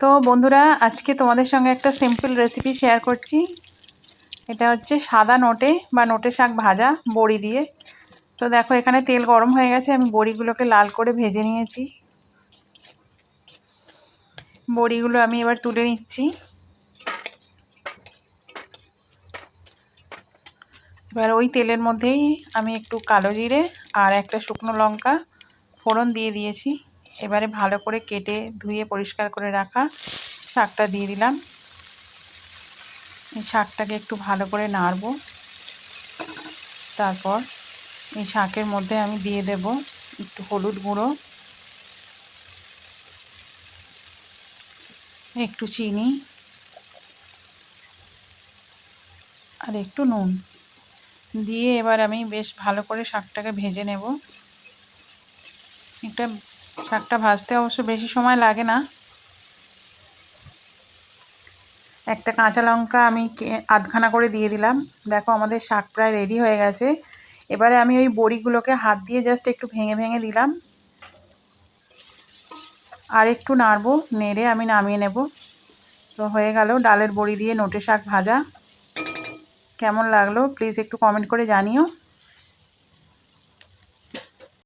তো বন্ধুরা, আজকে তোমাদের সঙ্গে একটা সিম্পল রেসিপি শেয়ার করছি। এটা হচ্ছে সাদা নোটে বা নোটে শাক ভাজা, বড়ি দিয়ে। তো দেখো, এখানে তেল গরম হয়ে গেছে, আমি বড়িগুলোকে লাল করে ভেজে নিয়েছি। বড়িগুলো আমি এবার তুলে নিচ্ছি। এবার ওই তেলের মধ্যেই আমি একটু কালো জিরে আর একটা শুকনো লঙ্কা ফোড়ন দিয়ে দিয়েছি। এবারে ভালো করে কেটে ধুয়ে পরিষ্কার করে রাখা শাকটা দিয়ে দিলাম। এই শাকটাকে একটু ভালো করে নাড়ব। তারপর এই শাকের মধ্যে আমি দিয়ে দেব একটু হলুদ গুঁড়ো, একটু চিনি আর একটু নুন। দিয়ে এবার আমি বেশ ভালো করে শাকটাকে ভেজে নেব। একটা শাকটা ভাজতে অবশ্য বেশি সময় লাগে না। একটা কাঁচা লঙ্কা আমি আধখানা করে দিয়ে দিলাম। দেখো আমাদের শাক প্রায় রেডি হয়ে গেছে। এবারে আমি ওই বড়িগুলোকে হাত দিয়ে জাস্ট একটু ভেঙে ভেঙে দিলাম। আর একটু নাড়বো, নেড়ে আমি নামিয়ে নেব। তো হয়ে গেল ডালের বড়ি দিয়ে নোটে শাক ভাজা। কেমন লাগল? প্লিজ একটু কমেন্ট করে জানিও।